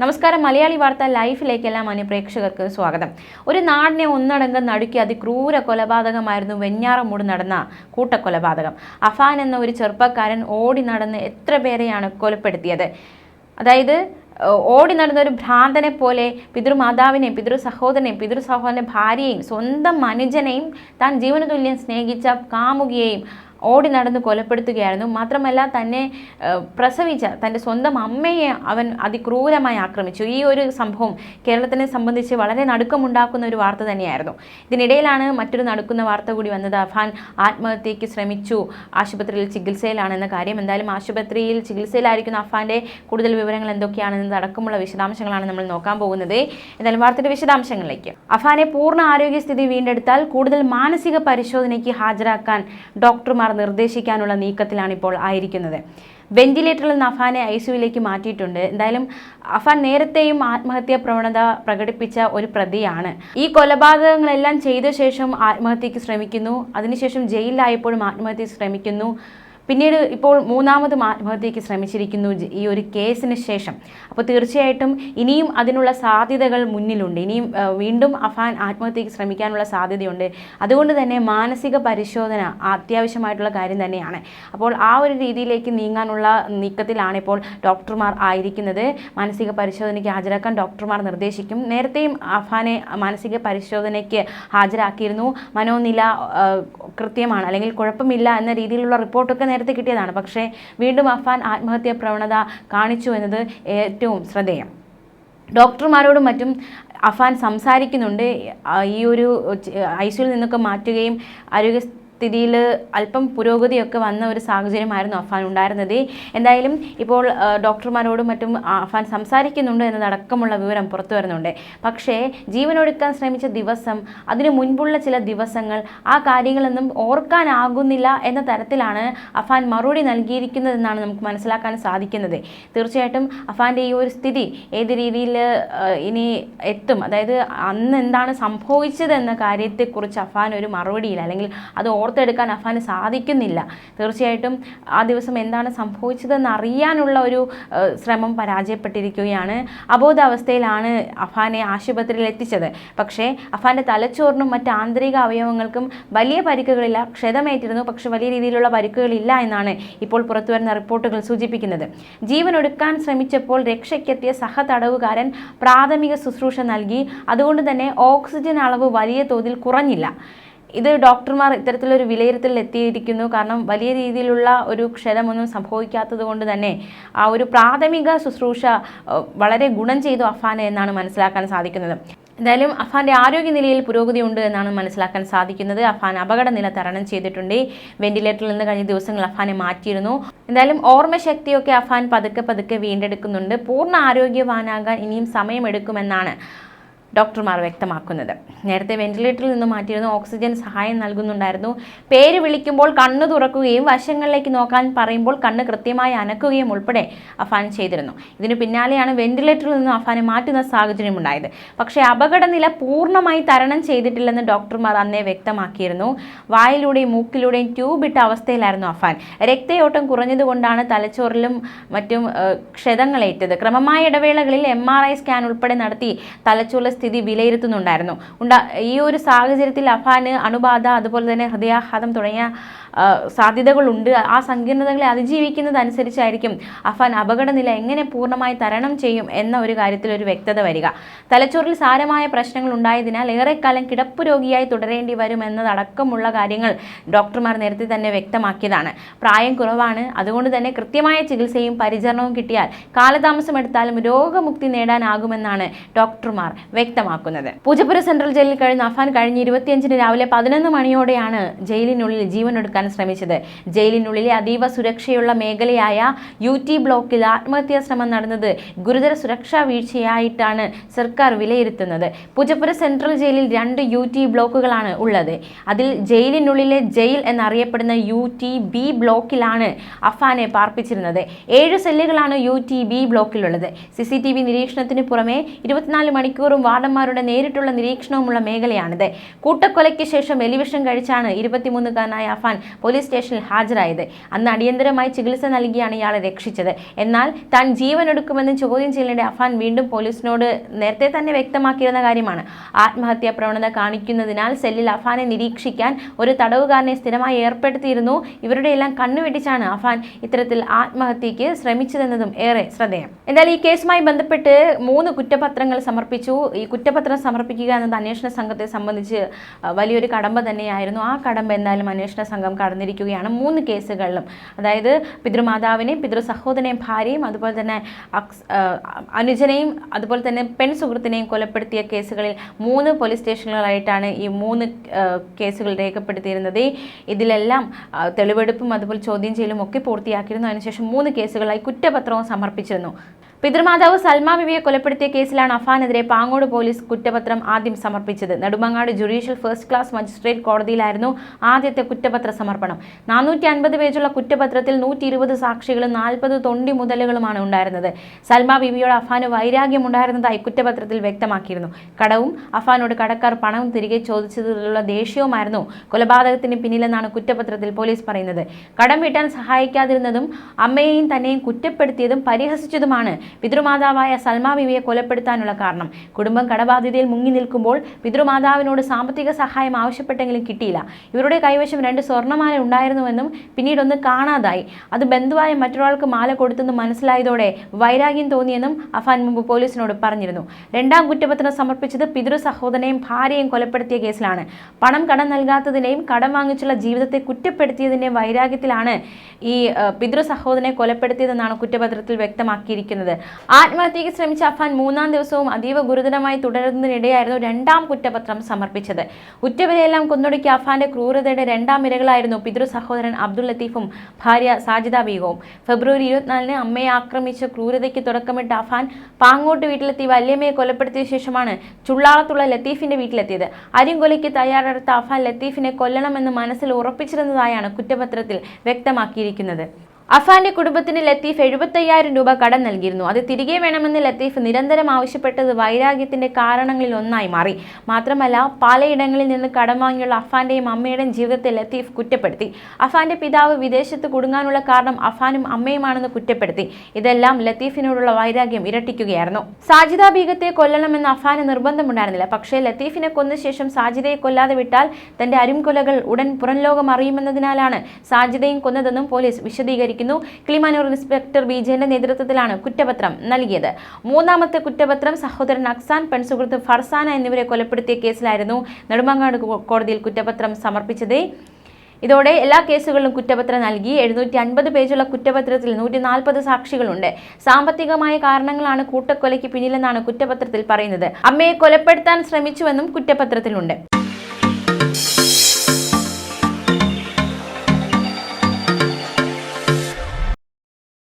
നമസ്കാരം. മലയാളി വാർത്ത ലൈഫിലേക്ക് എല്ലാ മാന്യപ്രേക്ഷകർക്ക് സ്വാഗതം. ഒരു നാടിനെ ഒന്നടങ്കം നടുക്കി അതിക്രൂര കൊലപാതകമായിരുന്നു വെഞ്ഞാറമൂട് നടന്ന കൂട്ടക്കൊലപാതകം. അഫാൻ എന്ന ഒരു ചെറുപ്പക്കാരൻ ഓടി നടന്ന് എത്ര പേരെയാണ് കൊലപ്പെടുത്തിയത്? അതായത് ഓടി നടന്ന ഒരു ഭ്രാന്തനെ പോലെ പിതൃമാതാവിനെ പിതൃ സഹോദരനെ പിതൃ സഹോദരന്റെ ഭാര്യയെയും സ്വന്തം അനുജനെയും താൻ ജീവനതുല്യം സ്നേഹിച്ച കാമുകിയെയും ഓടി നടന്ന് കൊലപ്പെടുത്തുകയായിരുന്നു. മാത്രമല്ല തന്നെ പ്രസവിച്ച തന്റെ സ്വന്തം അമ്മയെ അവൻ അതിക്രൂരമായി ആക്രമിച്ചു. ഈ ഒരു സംഭവം കേരളത്തിനെ സംബന്ധിച്ച് വളരെ നടുക്കമുണ്ടാക്കുന്ന ഒരു വാർത്ത തന്നെയായിരുന്നു. ഇതിനിടയിലാണ് മറ്റൊരു നടുക്കുന്ന വാർത്ത കൂടി വന്നത്. അഫാൻ ആത്മഹത്യയ്ക്ക് ശ്രമിച്ചു. ആശുപത്രിയിൽ ചികിത്സയിലാണെന്ന കാര്യം. എന്തായാലും ആശുപത്രിയിൽ ചികിത്സയിലായിരിക്കുന്ന അഫാന്റെ കൂടുതൽ വിവരങ്ങൾ എന്തൊക്കെയാണെന്നത് അടക്കമുള്ള വിശദാംശങ്ങളാണ് നമ്മൾ നോക്കാൻ പോകുന്നത്. എന്തായാലും വാർത്തയുടെ വിശദാംശങ്ങളിലേക്ക്. അഫാനെ പൂർണ ആരോഗ്യസ്ഥിതി വീണ്ടെടുത്താൽ കൂടുതൽ മാനസിക പരിശോധനയ്ക്ക് ഹാജരാക്കാൻ ഡോക്ടർമാർ നിർദ്ദേശിക്കാനുള്ള നീക്കത്തിലാണ് ഇപ്പോൾ ആയിരിക്കുന്നത്. വെന്റിലേറ്ററിൽ നിന്ന് അഫാനെ ഐ സിയുയിലേക്ക് മാറ്റിയിട്ടുണ്ട്. എന്തായാലും അഫാൻ നേരത്തെയും ആത്മഹത്യാ പ്രവണത പ്രകടിപ്പിച്ച ഒരു പ്രതിയാണ്. ഈ കൊലപാതകങ്ങളെല്ലാം ചെയ്ത ശേഷം ആത്മഹത്യക്ക് ശ്രമിക്കുന്നു. അതിനുശേഷം ജയിലിലായപ്പോഴും ആത്മഹത്യ ശ്രമിക്കുന്നു. പിന്നീട് ഇപ്പോൾ മൂന്നാമതും ആത്മഹത്യയ്ക്ക് ശ്രമിച്ചിരിക്കുന്നു ഈ ഒരു കേസിന് ശേഷം. അപ്പോൾ തീർച്ചയായിട്ടും ഇനിയും അതിനുള്ള സാധ്യതകൾ മുന്നിലുണ്ട്. ഇനിയും വീണ്ടും അഫാൻ ആത്മഹത്യയ്ക്ക് ശ്രമിക്കാനുള്ള സാധ്യതയുണ്ട്. അതുകൊണ്ട് തന്നെ മാനസിക പരിശോധന അത്യാവശ്യമായിട്ടുള്ള കാര്യം തന്നെയാണ്. അപ്പോൾ ആ ഒരു രീതിയിലേക്ക് നീങ്ങാനുള്ള നീക്കത്തിലാണ് ഇപ്പോൾ ഡോക്ടർമാർ ആയിരിക്കുന്നത്. മാനസിക പരിശോധനയ്ക്ക് ഹാജരാക്കാൻ ഡോക്ടർമാർ നിർദ്ദേശിക്കും. നേരത്തെയും അഫാനെ മാനസിക പരിശോധനയ്ക്ക് ഹാജരാക്കിയിരുന്നു. മനോനില കൃത്യമാണ്. അല്ലെങ്കിൽ കുഴപ്പമില്ല എന്ന രീതിയിലുള്ള റിപ്പോർട്ടൊക്കെ നേരത്തെ കിട്ടിയതാണ്. പക്ഷേ വീണ്ടും അഫാൻ ആത്മഹത്യാ പ്രവണത കാണിച്ചു എന്നത് ഏറ്റവും ശ്രദ്ധേയം. ഡോക്ടർമാരോടും മറ്റും അഫാൻ സംസാരിക്കുന്നുണ്ട്. ഈ ഒരു ഐ സിയിൽ നിന്നൊക്കെ മാറ്റുകയും ആരോഗ്യസ്ഥിതിയിൽ അല്പം പുരോഗതിയൊക്കെ വന്ന ഒരു സാഹചര്യമായിരുന്നു അഫാൻ ഉണ്ടായിരുന്നത്. എന്തായാലും ഇപ്പോൾ ഡോക്ടർമാരോടും മറ്റും അഫാൻ സംസാരിക്കുന്നുണ്ട് എന്നതടക്കമുള്ള വിവരം പുറത്തു വരുന്നുണ്ട്. പക്ഷേ ജീവനൊടുക്കാൻ ശ്രമിച്ച ദിവസം അതിനു മുൻപുള്ള ചില ദിവസങ്ങൾ ആ കാര്യങ്ങളൊന്നും ഓർക്കാനാകുന്നില്ല എന്ന തരത്തിലാണ് അഫാൻ മറുപടി നൽകിയിരിക്കുന്നതെന്നാണ് നമുക്ക് മനസ്സിലാക്കാൻ സാധിക്കുന്നത്. തീർച്ചയായിട്ടും അഫാന്റെ ഈ ഒരു സ്ഥിതി ഏത് രീതിയിൽ ഇനി എത്തും അതായത് അന്ന് എന്താണ് സംഭവിച്ചത് എന്ന കാര്യത്തെക്കുറിച്ച് അഫാൻ ഒരു മറുപടിയില്ല. അല്ലെങ്കിൽ അത് ഓർത്തെടുക്കാൻ അഫാന് സാധിക്കുന്നില്ല. തീർച്ചയായിട്ടും ആ ദിവസം എന്താണ് സംഭവിച്ചതെന്ന് അറിയാനുള്ള ഒരു ശ്രമം പരാജയപ്പെട്ടിരിക്കുകയാണ്. അബോധാവസ്ഥയിലാണ് അഫാനെ ആശുപത്രിയിൽ എത്തിച്ചത്. പക്ഷേ അഫാന്റെ തലച്ചോറിനും മറ്റ് ആന്തരിക അവയവങ്ങൾക്കും വലിയ പരിക്കുകളില്ല ക്ഷതമേറ്റിരുന്നു. പക്ഷേ വലിയ രീതിയിലുള്ള പരിക്കുകളില്ല എന്നാണ് ഇപ്പോൾ പുറത്തുവരുന്ന റിപ്പോർട്ടുകൾ സൂചിപ്പിക്കുന്നത്. ജീവൻ ജീവനൊടുക്കാൻ ശ്രമിച്ചപ്പോൾ രക്ഷയ്ക്കെത്തിയ സഹതടവുകാരൻ പ്രാഥമിക ശുശ്രൂഷ നൽകി. അതുകൊണ്ട് തന്നെ ഓക്സിജൻ അളവ് വലിയ തോതിൽ കുറഞ്ഞില്ല. ഇത് ഡോക്ടർമാർ ഇത്തരത്തിലൊരു വിലയിരുത്തലിൽ എത്തിയിരിക്കുന്നു. കാരണം വലിയ രീതിയിലുള്ള ഒരു ക്ഷരമൊന്നും സംഭവിക്കാത്തത് കൊണ്ട് തന്നെ ആ ഒരു പ്രാഥമിക ശുശ്രൂഷ വളരെ ഗുണം ചെയ്തു അഫാന് എന്നാണ് മനസ്സിലാക്കാൻ സാധിക്കുന്നത്. എന്തായാലും അഫാന്റെ ആരോഗ്യനിലയിൽ പുരോഗതി ഉണ്ട് എന്നാണ് മനസ്സിലാക്കാൻ സാധിക്കുന്നത്. അഫാൻ അപകടനില തരണം ചെയ്തിട്ടുണ്ട്. വെന്റിലേറ്ററിൽ നിന്ന് കഴിഞ്ഞ ദിവസങ്ങൾ അഫാനെ മാറ്റിയിരുന്നു. എന്തായാലും ഓർമ്മശക്തിയൊക്കെ അഫാൻ പതുക്കെ പതുക്കെ വീണ്ടെടുക്കുന്നുണ്ട്. പൂർണ ആരോഗ്യവാനാകാൻ ഇനിയും സമയമെടുക്കുമെന്നാണ് ഡോക്ടർമാർ വ്യക്തമാക്കുന്നത്. നേരത്തെ വെന്റിലേറ്ററിൽ നിന്ന് മാറ്റിയിരുന്നു ഓക്സിജൻ സഹായം നൽകുന്നുണ്ടായിരുന്നു. പേര് വിളിക്കുമ്പോൾ കണ്ണ് തുറക്കുകയും വശങ്ങളിലേക്ക് നോക്കാൻ പറയുമ്പോൾ കണ്ണ് കൃത്യമായി അനക്കുകയും ഉൾപ്പെടെ അഫാൻ ചെയ്തിരുന്നു. ഇതിന് പിന്നാലെയാണ് വെന്റിലേറ്ററിൽ നിന്ന് അഫാനെ മാറ്റുന്ന സാഹചര്യം ഉണ്ടായത്. പക്ഷേ അപകടനില പൂർണമായി തരണം ചെയ്തിട്ടില്ലെന്ന് ഡോക്ടർമാർ അന്നേ വ്യക്തമാക്കിയിരുന്നു. വായിലൂടെയും മൂക്കിലൂടെയും ട്യൂബ് ഇട്ട അവസ്ഥയിലായിരുന്നു അഫാൻ. രക്തയോട്ടം കുറഞ്ഞതുകൊണ്ടാണ് തലച്ചോറിലും മറ്റും ക്ഷതങ്ങളേറ്റത്. ക്രമമായ ഇടവേളകളിൽ എം ആർ ഐ സ്കാൻ ഉൾപ്പെടെ നടത്തി തലച്ചോറിലെ സ്ഥിതി വിലയിരുത്തുന്നുണ്ടായിരുന്നു. ഉണ്ടാ ഈ ഒരു സാഹചര്യത്തിൽ അഫാന് അണുബാധ അതുപോലെ തന്നെ ഹൃദയാഘാതം തുടങ്ങിയ സാധ്യതകളുണ്ട്. ആ സങ്കീർണതകളെ അതിജീവിക്കുന്നതനുസരിച്ചായിരിക്കും അഫാൻ അപകടനില എങ്ങനെ പൂർണമായി തരണം ചെയ്യും എന്ന ഒരു കാര്യത്തിൽ ഒരു വ്യക്തത വരിക. തലച്ചോറിൽ സാരമായ പ്രശ്നങ്ങൾ ഉണ്ടായതിനാൽ ഏറെക്കാലം കിടപ്പ് രോഗിയായി തുടരേണ്ടി വരും എന്നതടക്കമുള്ള കാര്യങ്ങൾ ഡോക്ടർമാർ നേരത്തെ തന്നെ വ്യക്തമാക്കിയതാണ്. പ്രായം കുറവാണ്. അതുകൊണ്ട് തന്നെ കൃത്യമായ ചികിത്സയും പരിചരണവും കിട്ടിയാൽ കാലതാമസം എടുത്താലും രോഗമുക്തി നേടാനാകുമെന്നാണ് ഡോക്ടർമാർ വ്യക്തമാക്കുന്നത്. പൂജപ്പുര സെൻട്രൽ ജയിലിൽ കഴിയുന്ന അഫാൻ കഴിഞ്ഞ ഇരുപത്തിയഞ്ചിന് രാവിലെ പതിനൊന്ന് മണിയോടെയാണ് ജയിലിനുള്ളിൽ ജീവനൊടുക്കാൻ ശ്രമിച്ചത്. ജയിലിനുള്ളിലെ അതീവ സുരക്ഷയുള്ള മേഖലയായ യു ടി ബ്ലോക്കിൽ ആത്മഹത്യാ ശ്രമം നടന്നത് ഗുരുതര സുരക്ഷാ വീഴ്ചയായിട്ടാണ് സർക്കാർ വിലയിരുത്തുന്നത്. പൂജപ്പുര സെൻട്രൽ ജയിലിൽ രണ്ട് യു ടി ബ്ലോക്കുകളാണ് ഉള്ളത്. അതിൽ ജയിലിനുള്ളിലെ ജയിൽ എന്നറിയപ്പെടുന്ന യു ടി ബി ബ്ലോക്കിലാണ് അഫാനെ പാർപ്പിച്ചിരുന്നത്. ഏഴ് സെല്ലുകളാണ് യു ടി ബി ബ്ലോക്കിലുള്ളത്. സി സി ടി വി നിരീക്ഷണത്തിന് പുറമെ ഇരുപത്തിനാല് മണിക്കൂറും വാർഡന്മാരുടെ നേരിട്ടുള്ള നിരീക്ഷണവുമുള്ള മേഖലയാണിത്. കൂട്ടക്കൊലയ്ക്ക് ശേഷം എലിവിഷം കഴിച്ചാണ് ഇരുപത്തിമൂന്നുകാരനായ അഫാൻ പോലീസ് സ്റ്റേഷനിൽ ഹാജരായത്. അന്ന് അടിയന്തരമായി ചികിത്സ നൽകിയാണ് ഇയാളെ രക്ഷിച്ചത്. എന്നാൽ താൻ ജീവനെടുക്കുമെന്ന് ചോദ്യം ചെയ്യുന്നതിന്റെ അഫാൻ വീണ്ടും പോലീസിനോട് നേരത്തെ തന്നെ വ്യക്തമാക്കിയിരുന്ന കാര്യമാണ്. ആത്മഹത്യാ പ്രവണത കാണിക്കുന്നതിനാൽ സെല്ലിൽ അഫാനെ നിരീക്ഷിക്കാൻ ഒരു തടവുകാരനെ സ്ഥിരമായി ഏർപ്പെടുത്തിയിരുന്നു. ഇവരുടെ എല്ലാം കണ്ണുവെട്ടിച്ചാണ് അഫാൻ ഇത്തരത്തിൽ ആത്മഹത്യക്ക് ശ്രമിച്ചതെന്നതും ഏറെ ശ്രദ്ധേയം. എന്നാൽ ഈ കേസുമായി ബന്ധപ്പെട്ട് മൂന്ന് കുറ്റപത്രങ്ങൾ സമർപ്പിച്ചു. കുറ്റപത്രം സമർപ്പിക്കുക എന്നത് അന്വേഷണ സംഘത്തെ സംബന്ധിച്ച് വലിയൊരു കടമ്പ തന്നെയായിരുന്നു. ആ കടമ്പ എന്തായാലും അന്വേഷണ സംഘം കടന്നിരിക്കുകയാണ് മൂന്ന് കേസുകളിലും. അതായത് പിതൃമാതാവിനെയും പിതൃ സഹോദരനെയും ഭാര്യയും അതുപോലെ തന്നെ അനുജനെയും അതുപോലെ തന്നെ പെൺ സുഹൃത്തിനെയും കൊലപ്പെടുത്തിയ കേസുകളിൽ മൂന്ന് പോലീസ് സ്റ്റേഷനുകളായിട്ടാണ് ഈ മൂന്ന് കേസുകൾ രേഖപ്പെടുത്തിയിരുന്നത്. ഇതിലെല്ലാം തെളിവെടുപ്പും അതുപോലെ ചോദ്യം ചെയ്യലും ഒക്കെ പൂർത്തിയാക്കിയിരുന്നു. അതിനുശേഷം മൂന്ന് കേസുകളായി കുറ്റപത്രവും സമർപ്പിച്ചിരുന്നു. പിതൃമാതാവ് സൽമാ ബിബിയെ കൊലപ്പെടുത്തിയ കേസിലാണ് അഫാനെതിരെ പാങ്ങോട് പോലീസ് കുറ്റപത്രം ആദ്യം സമർപ്പിച്ചത്. Nedumangad judicial first class magistrate കോടതിയിലായിരുന്നു ആദ്യത്തെ കുറ്റപത്ര സമർപ്പണം. നാനൂറ്റി അൻപത് പേജുള്ള കുറ്റപത്രത്തിൽ നൂറ്റി ഇരുപത് സാക്ഷികളും നാൽപ്പത് തൊണ്ടി മുതലുകളുമാണ് ഉണ്ടായിരുന്നത്. സൽമാ ബിബിയോട് അഫാന് വൈരാഗ്യമുണ്ടായിരുന്നതായി കുറ്റപത്രത്തിൽ വ്യക്തമാക്കിയിരുന്നു. കടവും അഫാനോട് കടക്കാർ പണവും തിരികെ ചോദിച്ചതിലുള്ള ദേഷ്യവുമായിരുന്നു കൊലപാതകത്തിന് പിന്നിലെന്നാണ് കുറ്റപത്രത്തിൽ പോലീസ് പറയുന്നത്. കടം വീട്ടാൻ സഹായിക്കാതിരുന്നതും അമ്മയെയും തന്നെയും കുറ്റപ്പെടുത്തിയതും പരിഹസിച്ചതുമാണ് പിതൃമാതാവായ സൽമാ ബിവിയെ കൊലപ്പെടുത്താനുള്ള കാരണം. കുടുംബം കടബാധ്യതയിൽ മുങ്ങി നിൽക്കുമ്പോൾ പിതൃമാതാവിനോട് സാമ്പത്തിക സഹായം ആവശ്യപ്പെട്ടെങ്കിലും കിട്ടിയില്ല. ഇവരുടെ കൈവശം രണ്ട് സ്വർണമാല ഉണ്ടായിരുന്നുവെന്നും പിന്നീടൊന്ന് കാണാതായി. അത് ബന്ധുവായ മറ്റൊരാൾക്ക് മാല കൊടുത്തെന്ന് മനസ്സിലായതോടെ വൈരാഗ്യം തോന്നിയെന്നും അഫാൻ മുമ്പ് പോലീസിനോട് പറഞ്ഞിരുന്നു. രണ്ടാം കുറ്റപത്രം സമർപ്പിച്ചത് പിതൃ സഹോദരനെയും ഭാര്യയും കൊലപ്പെടുത്തിയ കേസിലാണ്. പണം കടം നൽകാത്തതിനെയും കടം വാങ്ങിച്ചുള്ള ജീവിതത്തെ കുറ്റപ്പെടുത്തിയതിന്റെയും വൈരാഗ്യത്തിലാണ് ഈ പിതൃ സഹോദരനെ കൊലപ്പെടുത്തിയതെന്നാണ് കുറ്റപത്രത്തിൽ വ്യക്തമാക്കിയിരിക്കുന്നത്. ആത്മഹത്യയ്ക്ക് ശ്രമിച്ച അഫാൻ മൂന്നാം ദിവസവും അതീവ ഗുരുതരമായി തുടരുന്നതിനിടെയായിരുന്നു രണ്ടാം കുറ്റപത്രം സമർപ്പിച്ചത്. ഉറ്റവരെയെല്ലാം കൊന്നൊടുക്കിയ അഫാന്റെ ക്രൂരതയുടെ രണ്ടാം ഇരകളായിരുന്നു പിതൃ സഹോദരൻ അബ്ദുൾ ലത്തീഫും ഭാര്യ സാജിദ ബീഗവും ഫെബ്രുവരി ഇരുപത്തിനാലിന് അമ്മയെ ആക്രമിച്ച ക്രൂരതയ്ക്ക് തുടക്കമിട്ട അഫാൻ പാങ്ങോട്ട് വീട്ടിലെത്തി വല്യമ്മയെ കൊലപ്പെടുത്തിയ ശേഷമാണ് ചുള്ളാളത്തുള്ള ലത്തീഫിന്റെ വീട്ടിലെത്തിയത്. അരിങ്കൊലയ്ക്ക് തയ്യാറെടുത്ത അഫാൻ ലത്തീഫിനെ കൊല്ലണമെന്ന് മനസ്സിൽ ഉറപ്പിച്ചിരുന്നതായാണ് കുറ്റപത്രത്തിൽ വ്യക്തമാക്കിയിരിക്കുന്നത്. അഭിനയിക്കുന്നത് അഫാന്റെ കുടുംബത്തിന് ലത്തീഫ് എഴുപത്തയ്യായിരം രൂപ കടം നൽകിയിരുന്നു. അത് തിരികെ വേണമെന്ന് ലത്തീഫ് നിരന്തരം ആവശ്യപ്പെട്ടത് വൈരാഗ്യത്തിന്റെ കാരണങ്ങളിൽ ഒന്നായി മാറി. മാത്രമല്ല പലയിടങ്ങളിൽ നിന്ന് കടം വാങ്ങിയുള്ള അഫാന്റെയും അമ്മയുടെയും ജീവിതത്തെ ലത്തീഫ് കുറ്റപ്പെടുത്തി. അഫാന്റെ പിതാവ് വിദേശത്ത് കുടുങ്ങാനുള്ള കാരണം അഫാനും അമ്മയുമാണെന്ന് കുറ്റപ്പെടുത്തി. ഇതെല്ലാം ലത്തീഫിനോടുള്ള വൈരാഗ്യം ഇരട്ടിക്കുകയായിരുന്നു. സാജിദ ബീഗത്തെ കൊല്ലണമെന്ന് അഫാന് നിർബന്ധമുണ്ടായിരുന്നില്ല. പക്ഷേ ലത്തീഫിനെ കൊന്ന ശേഷം സാജിദയെ കൊല്ലാതെ വിട്ടാൽ തന്റെ അരുംകൊലകൾ ഉടൻ പുറംലോകം അറിയുമെന്നതിനാലാണ് സാജിദയും കൊന്നതെന്നും പോലീസ് വിശദീകരിക്കുന്നു കിളിമാനൂർ ഇൻസ്പെക്ടർ വിജയന്റെ നേതൃത്വത്തിലാണ് കുറ്റപത്രം നൽകിയത്. മൂന്നാമത്തെ കുറ്റപത്രം സഹോദരൻ അക്സാൻ പെൺസുഹൃത്ത് ഫർസാന എന്നിവരെ കൊലപ്പെടുത്തിയ കേസിലായിരുന്നു നെടുമങ്ങാട് കോടതിയിൽ കുറ്റപത്രം സമർപ്പിച്ചത്. ഇതോടെ എല്ലാ കേസുകളിലും കുറ്റപത്രം നൽകി എഴുന്നൂറ്റി അൻപത് പേജുള്ള കുറ്റപത്രത്തിൽ നൂറ്റി നാൽപ്പത് സാക്ഷികളുണ്ട്. സാമ്പത്തികമായ കാരണങ്ങളാണ് കൂട്ടക്കൊലയ്ക്ക് പിന്നിലെന്നാണ് കുറ്റപത്രത്തിൽ പറയുന്നത്. അമ്മയെ കൊലപ്പെടുത്താൻ ശ്രമിച്ചുവെന്നും കുറ്റപത്രത്തിലുണ്ട്.